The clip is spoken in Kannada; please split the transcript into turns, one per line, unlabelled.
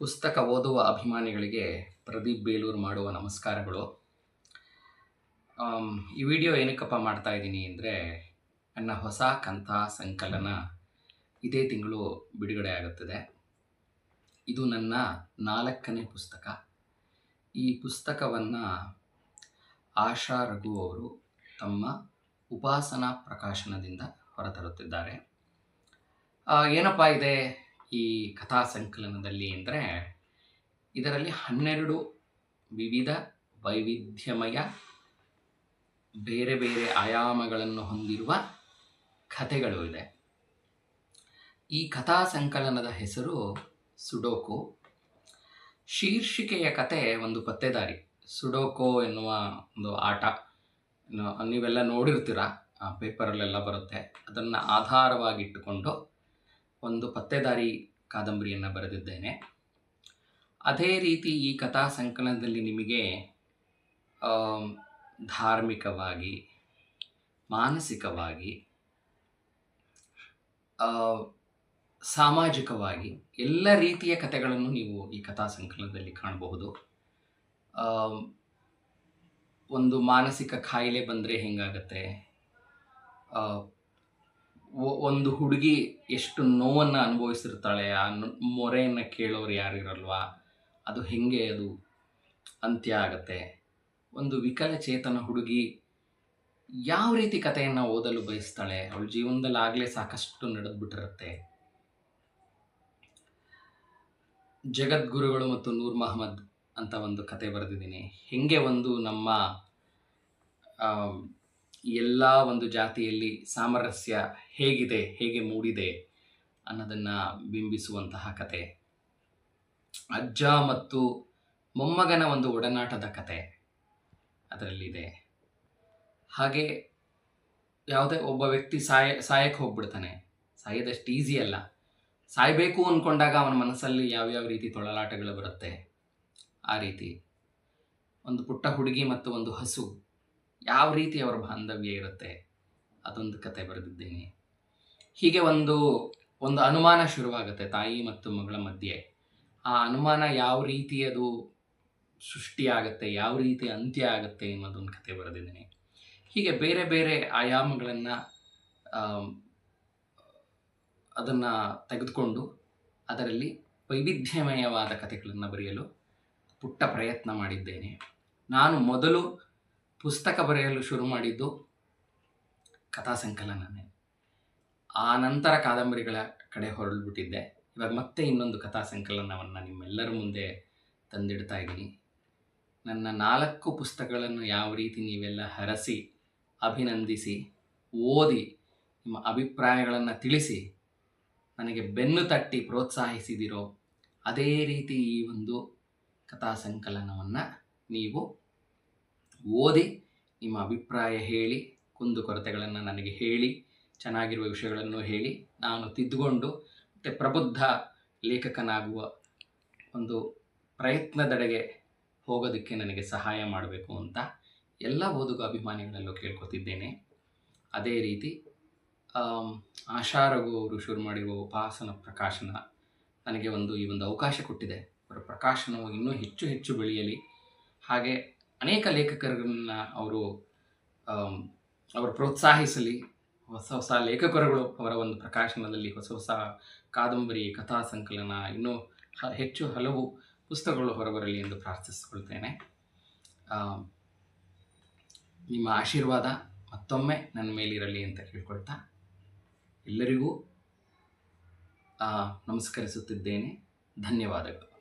ಪುಸ್ತಕ ಓದುವ ಅಭಿಮಾನಿಗಳಿಗೆ ಪ್ರದೀಪ್ ಬೇಲೂರು ಮಾಡುವ ನಮಸ್ಕಾರಗಳು. ಈ ವಿಡಿಯೋ ಏನಕ್ಕಪ್ಪ ಮಾಡ್ತಾ ಇದ್ದೀನಿ ಅಂದರೆ, ನನ್ನ ಹೊಸ ಕಂಥ ಸಂಕಲನ ಇದೇ ತಿಂಗಳು ಬಿಡುಗಡೆ ಆಗುತ್ತದೆ. ಇದು ನನ್ನ ನಾಲ್ಕನೇ ಪುಸ್ತಕ. ಈ ಪುಸ್ತಕವನ್ನು ಆಶಾ ರಘು ಅವರು ತಮ್ಮ ಉಪಾಸನಾ ಪ್ರಕಾಶನದಿಂದ ಹೊರತರುತ್ತಿದ್ದಾರೆ. ಏನಪ್ಪ ಇದೆ? ಈ ಕಥಾ ಸಂಕಲನದಲ್ಲಿ ಅಂದರೆ ಇದರಲ್ಲಿ ಹನ್ನೆರಡು ವಿವಿಧ ವೈವಿಧ್ಯಮಯ, ಬೇರೆ ಬೇರೆ ಆಯಾಮಗಳನ್ನು ಹೊಂದಿರುವ ಕಥೆಗಳು ಇದೆ. ಈ ಕಥಾ ಸಂಕಲನದ ಹೆಸರು ಸುಡೋಕು. ಶೀರ್ಷಿಕೆಯ ಕತೆ ಒಂದು ಪತ್ತೆದಾರಿ. ಸುಡೋಕೋ ಎನ್ನುವ ಒಂದು ಆಟ. ನೀವೆಲ್ಲ ನೋಡಿರ್ತೀರ ಪೇಪರಲ್ಲೆಲ್ಲ ಬರುತ್ತೆ. ಅದನ್ನು ಆಧಾರವಾಗಿಟ್ಟುಕೊಂಡು ಒಂದು ಪತ್ತೆದಾರಿ ಕಾದಂಬರಿಯನ್ನು ಬರೆದಿದ್ದೇನೆ. ಅದೇ ರೀತಿ ಈ ಕಥಾ ಸಂಕಲನದಲ್ಲಿ ನಿಮಗೆ ಧಾರ್ಮಿಕವಾಗಿ, ಮಾನಸಿಕವಾಗಿ ಸಾಮಾಜಿಕವಾಗಿ ಎಲ್ಲ ರೀತಿಯ ಕಥೆಗಳನ್ನು ನೀವು ಈ ಕಥಾ ಸಂಕಲನದಲ್ಲಿ ಕಾಣಬಹುದು. ಒಂದು ಮಾನಸಿಕ ಖಾಯಿಲೆ ಬಂದರೆ ಹೆಂಗಾಗತ್ತೆ? ಒಂದು ಹುಡುಗಿ ಎಷ್ಟು ನೋವನ್ನು ಅನುಭವಿಸಿರ್ತಾಳೆ, ಆ ಮೊರೆಯನ್ನು ಕೇಳೋರು ಯಾರಿರಲ್ವಾ? ಅದು ಹೆಂಗೆ ಅದು ಅಂತ್ಯ ಆಗತ್ತೆ? ಒಂದು ವಿಕಲಚೇತನ ಹುಡುಗಿ ಯಾವ ರೀತಿ ಕಥೆಯನ್ನು ಓದಲು ಬಯಸ್ತಾಳೆ? ಅವಳ ಜೀವನದಲ್ಲಿ ಆಗಲೇ ಸಾಕಷ್ಟು ನಡೆದ್ಬಿಟ್ಟಿರುತ್ತೆ. ಜಗದ್ಗುರುಗಳು ಮತ್ತು ನೂರ್ ಮಹಮ್ಮದ್ ಅಂತ ಒಂದು ಕತೆ ಬರೆದಿದ್ದೀನಿ. ಹೆಂಗೆ ಒಂದು ನಮ್ಮ ಎಲ್ಲ ಒಂದು ಜಾತಿಯಲ್ಲಿ ಸಾಮರಸ್ಯ ಹೇಗಿದೆ, ಹೇಗೆ ಮೂಡಿದೆ ಅನ್ನೋದನ್ನು ಬಿಂಬಿಸುವಂತಹ ಕತೆ. ಅಜ್ಜ ಮತ್ತು ಮೊಮ್ಮಗನ ಒಂದು ಒಡನಾಟದ ಕತೆ ಅದರಲ್ಲಿದೆ. ಹಾಗೆ ಯಾವುದೇ ಒಬ್ಬ ವ್ಯಕ್ತಿ ಸಾಯ, ಸಾಯಕ್ಕೆ ಹೋಗ್ಬಿಡ್ತಾನೆ. ಸಾಯೋದಷ್ಟು ಈಸಿ ಅಲ್ಲ. ಸಾಯಬೇಕು ಅಂದ್ಕೊಂಡಾಗ ಅವನ ಮನಸ್ಸಲ್ಲಿ ಯಾವ್ಯಾವ ರೀತಿ ತೊಳಲಾಟಗಳು ಬರುತ್ತೆ ಆ ರೀತಿ. ಒಂದು ಪುಟ್ಟ ಹುಡುಗಿ ಮತ್ತು ಒಂದು ಹಸು. ಯಾವ ರೀತಿ ಅವರ ಬಾಂಧವ್ಯ ಇರುತ್ತೆ ಅದೊಂದು ಕತೆ ಬರೆದಿದ್ದೇನೆ. ಹೀಗೆ ಒಂದು ಒಂದು ಅನುಮಾನ ಶುರುವಾಗುತ್ತೆ ತಾಯಿ ಮತ್ತು ಮಗಳ ಮಧ್ಯೆ. ಆ ಅನುಮಾನ ಯಾವ ರೀತಿ ಅದು ಸೃಷ್ಟಿಯಾಗತ್ತೆ, ಯಾವ ರೀತಿ ಅಂತ್ಯ ಆಗುತ್ತೆ ಅನ್ನೋದೊಂದು ಕತೆ ಬರೆದಿದ್ದೀನಿ. ಹೀಗೆ ಬೇರೆ ಬೇರೆ ಆಯಾಮಗಳನ್ನು ಅದನ್ನು ತೆಗೆದುಕೊಂಡು ಅದರಲ್ಲಿ ವೈವಿಧ್ಯಮಯವಾದ ಕಥೆಗಳನ್ನು ಬರೆಯಲು ಪುಟ್ಟ ಪ್ರಯತ್ನ ಮಾಡಿದ್ದೇನೆ. ನಾನು ಮೊದಲು ಪುಸ್ತಕ ಬರೆಯಲು ಶುರು ಮಾಡಿದ್ದು ಕಥಾ ಸಂಕಲನನೇ. ಆ ನಂತರ ಕಾದಂಬರಿಗಳ ಕಡೆ ಹೊರಳ್ಬಿಟ್ಟಿದ್ದೆ ಇವಾಗ ಮತ್ತೆ ಇನ್ನೊಂದು ಕಥಾ ಸಂಕಲನವನ್ನು ನಿಮ್ಮೆಲ್ಲರ ಮುಂದೆ ತಂದಿಡ್ತಾ ಇದ್ದೀನಿ. ನನ್ನ ನಾಲ್ಕು ಪುಸ್ತಕಗಳನ್ನು ಯಾವ ರೀತಿ ನೀವೆಲ್ಲ ಹರಸಿ, ಅಭಿನಂದಿಸಿ, ಓದಿ ನಿಮ್ಮ ಅಭಿಪ್ರಾಯಗಳನ್ನು ತಿಳಿಸಿ ನನಗೆ ಬೆನ್ನು ತಟ್ಟಿ ಪ್ರೋತ್ಸಾಹಿಸಿದಿರೋ ಅದೇ ರೀತಿ ಈ ಒಂದು ಕಥಾ ಸಂಕಲನವನ್ನು ನೀವು ಓದಿ ನಿಮ್ಮ ಅಭಿಪ್ರಾಯ ಹೇಳಿ, ಕುಂದು ಕೊರತೆಗಳನ್ನು ನನಗೆ ಹೇಳಿ, ಚೆನ್ನಾಗಿರುವ ವಿಷಯಗಳನ್ನು ಹೇಳಿ, ನಾನು ತಿದ್ದುಕೊಂಡು ಮತ್ತು ಪ್ರಬುದ್ಧ ಲೇಖಕನಾಗುವ ಒಂದು ಪ್ರಯತ್ನದೆಡೆಗೆ ಹೋಗೋದಕ್ಕೆ ನನಗೆ ಸಹಾಯ ಮಾಡಬೇಕು ಅಂತ ಎಲ್ಲ ಓದುಗ ಅಭಿಮಾನಿಗಳಲ್ಲೂ ಕೇಳ್ಕೊತಿದ್ದೇನೆ. ಅದೇ ರೀತಿ ಆಶಾರಗು ಅವರು ಶುರು ಮಾಡಿರುವ ಉಪಾಸನ ಪ್ರಕಾಶನ ನನಗೆ ಒಂದು ಈ ಒಂದು ಅವಕಾಶ ಕೊಟ್ಟಿದೆ. ಅವರ ಪ್ರಕಾಶನವು ಇನ್ನೂ ಹೆಚ್ಚು ಹೆಚ್ಚು ಬೆಳೆಯಲಿ. ಹಾಗೆ ಅನೇಕ ಲೇಖಕರನ್ನ ಅವರು ಅವರು ಪ್ರೋತ್ಸಾಹಿಸಲಿ. ಹೊಸ ಹೊಸ ಲೇಖಕರುಗಳು ಅವರ ಒಂದು ಪ್ರಕಾಶನದಲ್ಲಿ ಹೊಸ ಹೊಸ ಕಾದಂಬರಿ, ಕಥಾ ಸಂಕಲನ, ಇನ್ನೂ ಹೆಚ್ಚು ಹಲವು ಪುಸ್ತಕಗಳು ಹೊರಬರಲಿ ಎಂದು ಪ್ರಾರ್ಥಿಸಿಕೊಳ್ತೇನೆ. ನಿಮ್ಮ ಆಶೀರ್ವಾದ ಮತ್ತೊಮ್ಮೆ ನನ್ನ ಮೇಲಿರಲಿ ಅಂತ ಕೇಳ್ಕೊಳ್ತಾ ಎಲ್ಲರಿಗೂ ನಮಸ್ಕರಿಸುತ್ತಿದ್ದೇನೆ. ಧನ್ಯವಾದಗಳು.